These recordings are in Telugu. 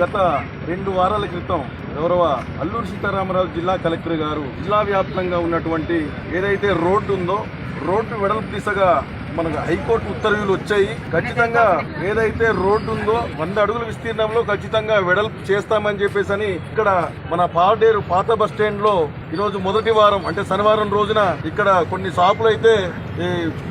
గత రెండు వారాల క్రితం గౌరవ అల్లూరు సీతారామరాజు జిల్లా కలెక్టర్ గారు జిల్లా వ్యాప్తంగా ఉన్నటువంటి ఏదైతే రోడ్డు ఉందో రోడ్డు వెడల్పు దిశగా మనకు హైకోర్టు ఉత్తర్వులు వచ్చాయి. ఖచ్చితంగా ఏదైతే రోడ్డు ఉందో వంద అడుగుల విస్తీర్ణంలో ఖచ్చితంగా వెడల్పు చేస్తామని చెప్పేసి అని ఇక్కడ మన పాడేరు పాత బస్ స్టాండ్లో ఈరోజు మొదటి వారం అంటే శనివారం రోజున ఇక్కడ కొన్ని షాపులు అయితే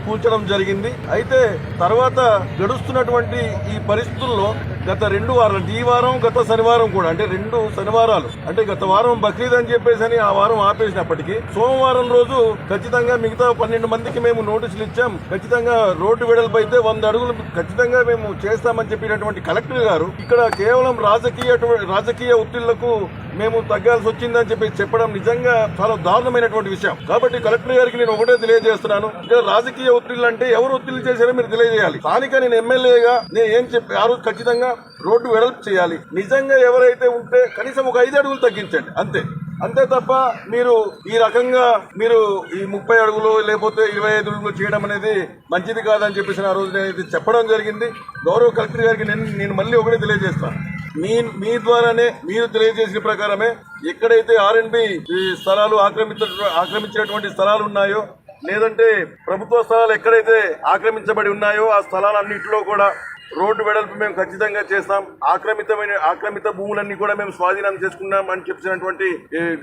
కూల్చడం జరిగింది. అయితే తర్వాత గడుస్తున్నటువంటి ఈ పరిస్థితుల్లో గత రెండు వారాలు ఈ వారం గత శనివారం కూడా అంటే రెండు శనివారాలు అంటే గత వారం బక్రీద్ అని చెప్పేసి అని ఆ వారం ఆపేసినప్పటికీ సోమవారం రోజు ఖచ్చితంగా మిగతా పన్నెండు మందికి మేము నోటీసులు ఇచ్చాం. ఖచ్చితంగా రోడ్డు వెడల్పు అయితే వంద అడుగులు ఖచ్చితంగా మేము చేస్తామని చెప్పినటువంటి కలెక్టర్ గారు ఇక్కడ కేవలం రాజకీయ రాజకీయ ఒత్తిళ్ళకు మేము తగ్గాల్సి వచ్చిందని చెప్పి చెప్పడం నిజంగా చాలా దారుణమైనటువంటి విషయం. కాబట్టి కలెక్టర్ గారికి నేను ఒకటే తెలియజేస్తున్నాను. ఇక్కడ రాజకీయ ఒత్తిళ్ళు అంటే ఎవరు ఒత్తిళ్ళు చేశారో మీరు తెలియజేయాలి. స్థానిక నేను ఎమ్మెల్యేగా నేను ఏం చెప్పి ఆ రోజు ఖచ్చితంగా రోడ్డు వెడల్పు చేయాలి. నిజంగా ఎవరైతే ఉంటే కనీసం ఒక ఐదు అడుగులు తగ్గించండి. అంతే. అంతే తప్ప మీరు ఈ రకంగా మీరు ఈ ముప్పై అడుగులు లేకపోతే ఇరవై ఐదు అడుగులు చేయడం అనేది మంచిది కాదని చెప్పేసి ఆ రోజు నేను ఇది చెప్పడం జరిగింది. గౌరవ కలెక్టర్ గారికి నేను నేను మళ్ళీ ఒకటే తెలియజేస్తాను. మీ మీ ద్వారానే మీరు తెలియజేసిన ప్రకారమే ఎక్కడైతే ఆర్ఎన్బి స్థలాలు ఆక్రమించ ఆక్రమించినటువంటి స్థలాలు ఉన్నాయో లేదంటే ప్రభుత్వ స్థలాలు ఎక్కడైతే ఆక్రమించబడి ఉన్నాయో ఆ స్థలాలన్నింటిలో కూడా రోడ్డు వెడల్పు మేము ఖచ్చితంగా చేస్తాం. ఆక్రమితమైన ఆక్రమిత భూములన్నీ కూడా మేము స్వాధీనం చేసుకున్నాం అని చెప్పినటువంటి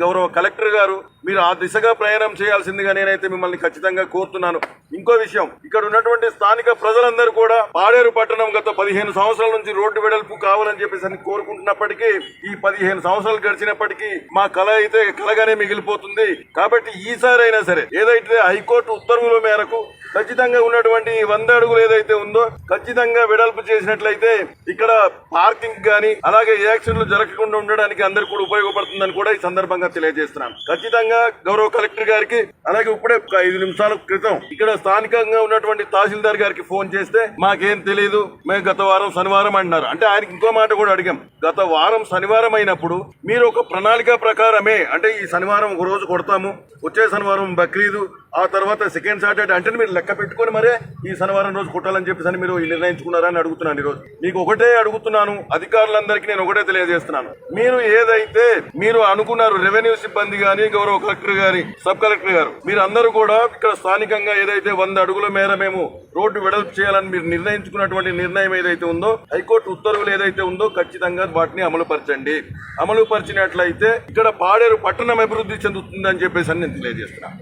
గౌరవ కలెక్టర్ గారు మీరు ఆ దిశగా ప్రయాణం చేయాల్సిందిగా నేనైతే మిమ్మల్ని ఖచ్చితంగా కోరుతున్నాను. ఇంకో విషయం ఇక్కడ ఉన్నటువంటి స్థానిక ప్రజలందరూ కూడా పాడేరు పట్టణం గత పదిహేను సంవత్సరాల నుంచి రోడ్డు వెడల్పు కావాలని చెప్పేసి అని కోరుకుంటున్నప్పటికీ ఈ పదిహేను సంవత్సరాలు గడిచినప్పటికీ మా కళ అయితే కలగానే మిగిలిపోతుంది. కాబట్టి ఈసారి అయినా సరే ఏదైతే హైకోర్టు ఉత్తర్వుల మేరకు ఖచ్చితంగా ఉన్నటువంటి వంద అడుగులు ఏదైతే ఉందో ఖచ్చితంగా వెడల్పు చేసినట్లయితే ఇక్కడ పార్కింగ్ గానీ అలాగే యాక్సిడెంట్లు జరగకుండా ఉండడానికి అందరు కూడా ఉపయోగపడుతుందని కూడా ఈ సందర్భంగా తెలియజేస్తున్నాను ఖచ్చితంగా గౌరవ కలెక్టర్ గారికి అలాగే ఇప్పుడే ఒక ఐదు నిమిషాల క్రితం ఇక్కడ స్థానికంగా ఉన్నటువంటి తహసీల్దార్ గారికి ఫోన్ చేస్తే మాకేం తెలియదు మేము గత వారం శనివారం అంటున్నారు అంటే ఆయనకి ఇంకో మాట కూడా అడిగాం. గత వారం శనివారం అయినప్పుడు మీరు ఒక ప్రణాళిక ప్రకారమే అంటే ఈ శనివారం ఒక రోజు కొడతాము వచ్చే శనివారం బక్రీదు ఆ తర్వాత సెకండ్ సాటర్డే అంటే మీరు లెక్క పెట్టుకొని మరే ఈ శనివారం రోజు కొట్టాలని చెప్పేసి అని మీరు నిర్ణయించుకున్నారని అడుగుతున్నాను ఈరోజు. మీకు ఒకటే అడుగుతున్నాను అధికారులందరికీ నేను ఒకటే తెలియజేస్తున్నాను. మీరు ఏదైతే మీరు అనుకున్నారు రెవెన్యూ సిబ్బంది గాని గౌరవ కలెక్టర్ గారి సబ్ కలెక్టర్ గారు మీరు అందరూ కూడా ఇక్కడ స్థానికంగా ఏదైతే వంద అడుగుల మేర మేము రోడ్డు వెడల్పు చేయాలని మీరు నిర్ణయించుకున్నటువంటి నిర్ణయం ఏదైతే ఉందో హైకోర్టు ఉత్తర్వులు ఏదైతే ఉందో ఖచ్చితంగా వాటిని అమలు పరచండి అమలు పరిచినట్లయితే ఇక్కడ పాడేరు పట్టణం అభివృద్ధి చెందుతుందని చెప్పేసి అని నేను తెలియజేస్తున్నాను.